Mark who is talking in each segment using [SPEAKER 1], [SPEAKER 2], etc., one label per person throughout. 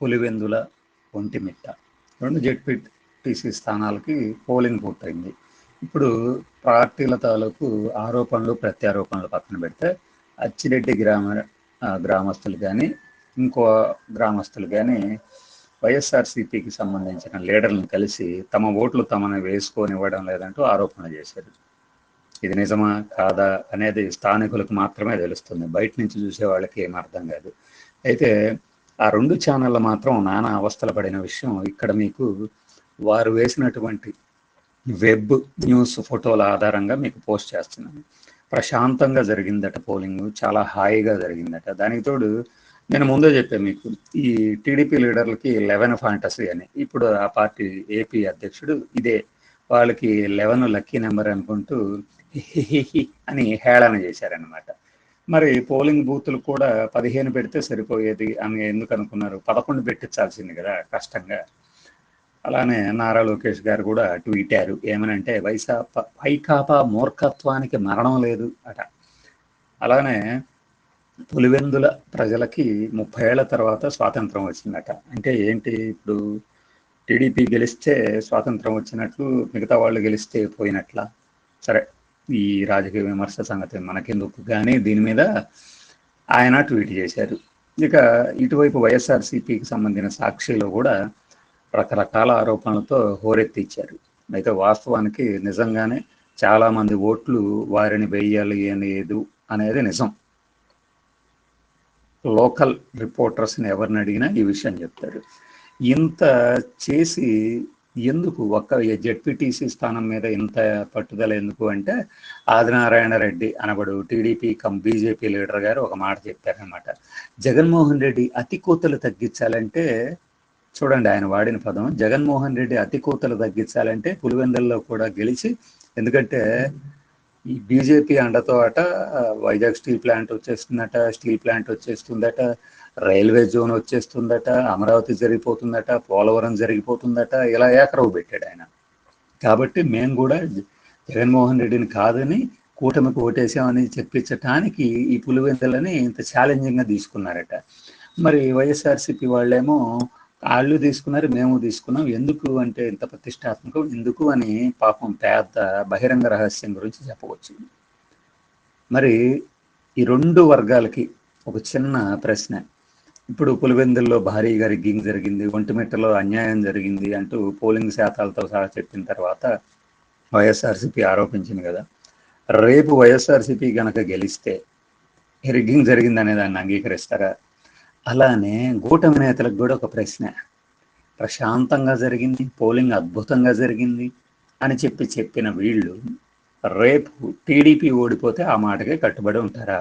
[SPEAKER 1] పులివెందుల ఒంటిమిట్ట రెండు ZPTC స్థానాలకి polling పూర్తయింది. ఇప్పుడు పార్టీల తాలూకు ఆరోపణలు ప్రత్యారోపణలు పక్కన పెడితే అచ్చిరెడ్డి గ్రామ గ్రామస్తులు కానీ ఇంకో గ్రామస్తులు కానీ వైఎస్ఆర్సీపీకి సంబంధించిన లీడర్లను కలిసి తమ ఓట్లు తమను వేసుకొనివ్వడం లేదంటూ ఆరోపణ చేశారు. ఇది నిజమా కాదా అనేది స్థానికులకు మాత్రమే తెలుస్తుంది. బయట నుంచి చూసే వాళ్ళకి ఏం అర్థం కాదు. అయితే ఆ రెండు ఛానళ్ళు మాత్రం నానా అవస్థలు పడిన విషయం. ఇక్కడ మీకు వారు వేసినటువంటి వెబ్ న్యూస్ ఫోటోల ఆధారంగా మీకు పోస్ట్ చేస్తున్నాను. ప్రశాంతంగా జరిగిందట పోలింగ్ చాలా హాయిగా జరిగిందట. దానికి తోడు నేను ముందే చెప్పాను మీకు ఈ టీడీపీ లీడర్లకి లెవెన్ ఫాంటసీ అని. ఇప్పుడు ఆ పార్టీ ఏపీ అధ్యక్షుడు ఇదే. వాళ్ళకి లెవెన్ లక్కీ నెంబర్ అనుకుంటూ అని హేళన చేశారనమాట మరి పోలింగ్ బూతులు కూడా పదిహేను పెడితే సరిపోయేది అని ఎందుకు అనుకున్నారు? పదకొండు పెట్టించాల్సింది కదా కష్టంగా. అలానే నారా లోకేష్ గారు కూడా ట్వీటారు. ఏమనంటే వైసాపా వైకాపా మూర్ఖత్వానికి మరణం లేదు అట. అలానే పులివెందుల ప్రజలకి ముప్పై ఏళ్ళ తర్వాత స్వాతంత్రం వచ్చిందట. అంటే ఏంటి ఇప్పుడు టీడీపీ గెలిస్తే స్వాతంత్రం వచ్చినట్లు మిగతా వాళ్ళు గెలిస్తే పోయినట్ల? సరే ఈ రాజకీయ విమర్శ సంగతి మనకెందుకు? కానీ దీని మీద ఆయన ట్వీట్ చేశారు. ఇక ఇటువైపు వైఎస్ఆర్సీపీకి సంబంధించిన సాక్షిలో కూడా రకరకాల ఆరోపణలతో హోరెత్తిచ్చారు. అయితే వాస్తవానికి నిజంగానే చాలామంది ఓట్లు వారిని వేయాలి అనేది అనేది నిజం. లోకల్ రిపోర్టర్స్ని ఎవరిని అడిగినా ఈ విషయం చెప్తారు. ఇంత చేసి ఎందుకు? ఒక్క జెడ్పీటీసీ స్థానం మీద ఇంత పట్టుదల ఎందుకు అంటే ఆదినారాయణ రెడ్డి అనబడు టీడీపీ కమ్ బీజేపీ లీడర్ గారు ఒక మాట చెప్పారనమాట జగన్మోహన్ రెడ్డి అతి కూతలు తగ్గించాలంటే చూడండి ఆయన వాడిన పదం జగన్మోహన్ రెడ్డి అతి కూతలు తగ్గించాలంటే పులివెందుల్లో కూడా గెలిచి ఎందుకంటే ఈ బీజేపీ అండతో అట వైజాగ్ స్టీల్ ప్లాంట్ వచ్చేస్తుందట స్టీల్ ప్లాంట్ వచ్చేస్తుందట రైల్వే జోన్ వచ్చేస్తుందట అమరావతి జరిగిపోతుందట పోలవరం జరిగిపోతుందట ఇలా ఏకరవు పెట్టాడు ఆయన. కాబట్టి మేము కూడా జగన్మోహన్ రెడ్డిని కాదని కూటమికి ఓటేసామని చెప్పించటానికి ఈ పులివెందులని ఇంత ఛాలెంజింగ్గా తీసుకున్నారట. మరి వైఎస్ఆర్సీపీ వాళ్ళేమో వాళ్ళు తీసుకున్నారు మేము తీసుకున్నాం. ఎందుకు అంటే ఇంత ప్రతిష్టాత్మకం? ఎందుకు అని పాపం పెద్ద బహిరంగ రహస్యం గురించి చెప్పవచ్చు. మరి ఈ రెండు వర్గాలకి ఒక చిన్న ప్రశ్న. ఇప్పుడు పులివెందుల్లో భారీగా రిగ్గింగ్ జరిగింది ఒంటిమిట్టలో అన్యాయం జరిగింది అంటూ పోలింగ్ శాతాలతో సహా చెప్పిన తర్వాత వైఎస్ఆర్సీపీ ఆరోపించింది కదా. రేపు వైఎస్ఆర్సీపీ గనక గెలిస్తే రిగ్గింగ్ జరిగిందనే దాన్ని అంగీకరిస్తారా? అలానే కూటమి నేతలకు కూడా ఒక ప్రశ్న. ప్రశాంతంగా జరిగింది పోలింగ్ అద్భుతంగా జరిగింది అని చెప్పి చెప్పిన వీళ్ళు రేపు టీడీపీ ఓడిపోతే ఆ మాటకే కట్టుబడి ఉంటారా?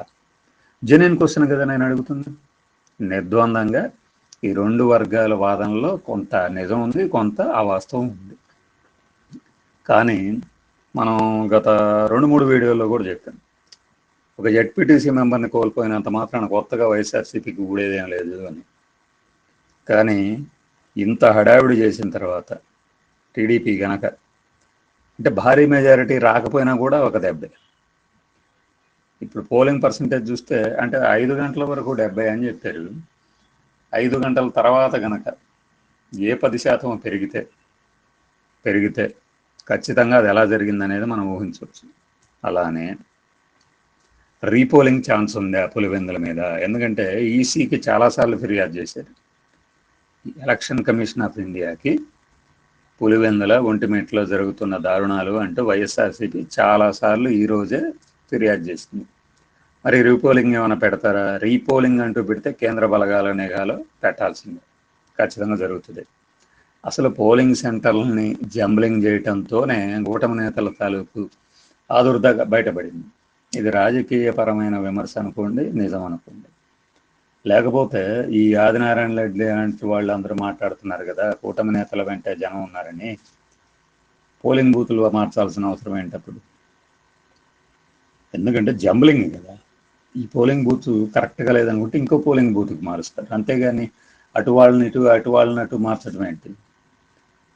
[SPEAKER 1] జనన్ క్వశ్చన్ కదా నేను అడుగుతుంది. నిర్ద్వందంగా ఈ రెండు వర్గాల వాదనలో కొంత నిజం ఉంది కొంత అవాస్తవం ఉంది. కానీ మనం గత రెండు మూడు వీడియోల్లో కూడా చెప్పాను ఒక జడ్పీటీసీ మెంబర్ని కోల్పోయినంత మాత్రాన కొత్తగా వైఎస్ఆర్సీపీకి ఊడేదేం లేదు అని. కానీ ఇంత హడావిడి చేసిన తర్వాత టీడీపీ గనక అంటే భారీ మెజారిటీ రాకపోయినా కూడా ఒక దెబ్బే. ఇప్పుడు పోలింగ్ పర్సంటేజ్ చూస్తే అంటే ఐదు గంటల వరకు డెబ్బై అని చెప్పారు. ఐదు గంటల తర్వాత గనక ఏ పది శాతం పెరిగితే పెరిగితే ఖచ్చితంగా అది ఎలా జరిగిందనేది మనం ఊహించవచ్చు. అలానే రీపోలింగ్ ఛాన్స్ ఉంది ఆ పులివెందుల మీద. ఎందుకంటే ఈసీకి చాలాసార్లు ఫిర్యాదు చేశారు. ఎలక్షన్ కమిషన్ ఆఫ్ ఇండియాకి పులివెందుల ఒంటిమిట్లో జరుగుతున్న దారుణాలు అంటూ వైఎస్ఆర్సీపీ చాలాసార్లు ఈరోజే ఫిర్యాదు చేసింది. మరి రీపోలింగ్ ఏమైనా పెడతారా? రీపోలింగ్ అంటూ పెడితే కేంద్ర బలగాల నిఘాలో పెట్టాల్సిందే. ఖచ్చితంగా జరుగుతుంది. అసలు పోలింగ్ సెంటర్లని జంబ్లింగ్ చేయటంతోనే కూటమి నేతల తాలూకు ఆదుర్దగా బయటపడింది. ఇది రాజకీయపరమైన విమర్శ అనుకోండి నిజం అనుకోండి. లేకపోతే ఈ ఆదినారాయణ రెడ్డి లాంటి వాళ్ళు అందరూ మాట్లాడుతున్నారు కదా కూటమి నేతల వెంట జనం ఉన్నారని పోలింగ్ బూతులు మార్చాల్సిన అవసరం ఏంటప్పుడు ఎందుకంటే జంబ్లింగ్ కదా. ఈ పోలింగ్ బూత్ కరెక్ట్గా లేదనుకుంటే ఇంకో పోలింగ్ బూత్కి మారుస్తారు. అంతేగాని అటు వాళ్ళని ఇటు అటు వాళ్ళని అటు మార్చడం ఏంటి?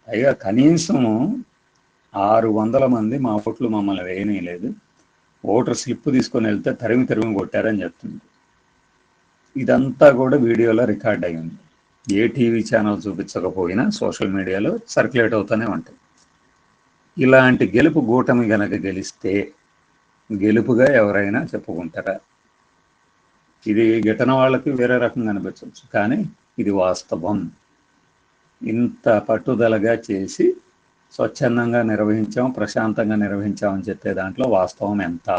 [SPEAKER 1] పైగా కనీసం ఆరు వందల మంది మా ఓట్లు మమ్మల్ని వేయనీయలేదు. ఓటర్ స్లిప్ తీసుకొని వెళ్తే తరిమి తరిమి కొట్టారని చెప్తుంది. ఇదంతా కూడా వీడియోలో రికార్డ్ అయింది ఏ టీవీ ఛానల్ చూపించకపోయినా సోషల్ మీడియాలో సర్క్యులేట్ అవుతూనే ఉంటాయి. ఇలాంటి గెలుపు గూటమి గనక గెలిస్తే గెలుపుగా ఎవరైనా చెప్పుకుంటారా? ఇది గిటన వాళ్ళకి వేరే రకంగా అనిపించవచ్చు కానీ ఇది వాస్తవం. ఇంత పట్టుదలగా చేసి స్వచ్ఛందంగా నిర్వహించాం ప్రశాంతంగా నిర్వహించామని చెప్పే దాంట్లో వాస్తవం ఎంత?